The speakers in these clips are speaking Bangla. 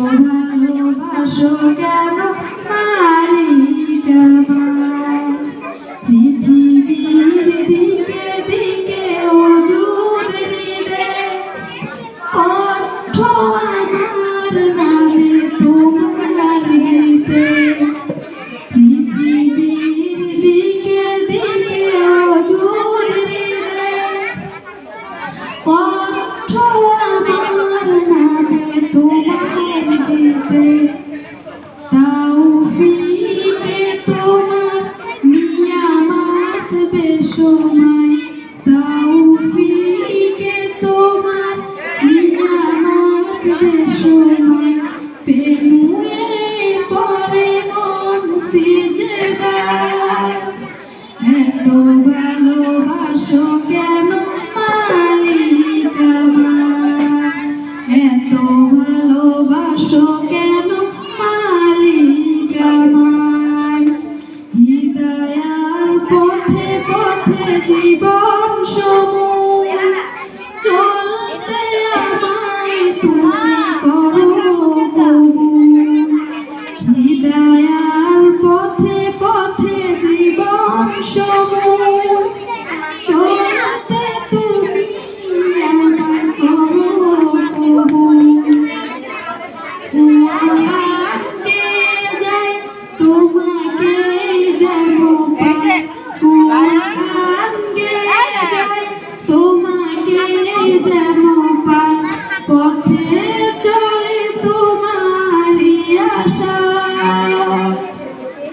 ভালোবাসো কেন ভালোবাসো কেন মালিক আমার এত ভালোবাসো কেন মালিক আমার হৃদয়ার পথে পথে জীবন সমূহ চলতে আমায় তুমি করো। হৃদয়ার পথে পথে জীবন সমূহ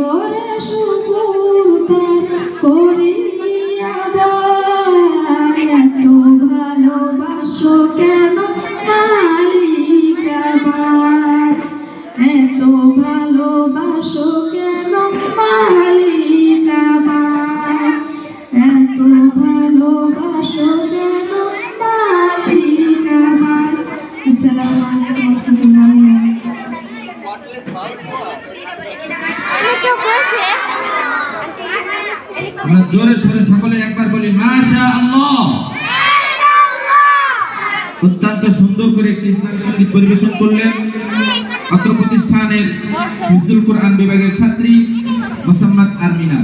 করে শুকুর আমরা জোরে সোরে সকলে একবার বলি মাশা আল্লাহ অত্যন্ত সুন্দর করে একটি ইসলামী সংগীত পরিবেশন করলেন অত্র প্রতিষ্ঠানের হিফজুল কোরআন বিভাগের ছাত্রী মোসাম্মদ আরমিনা।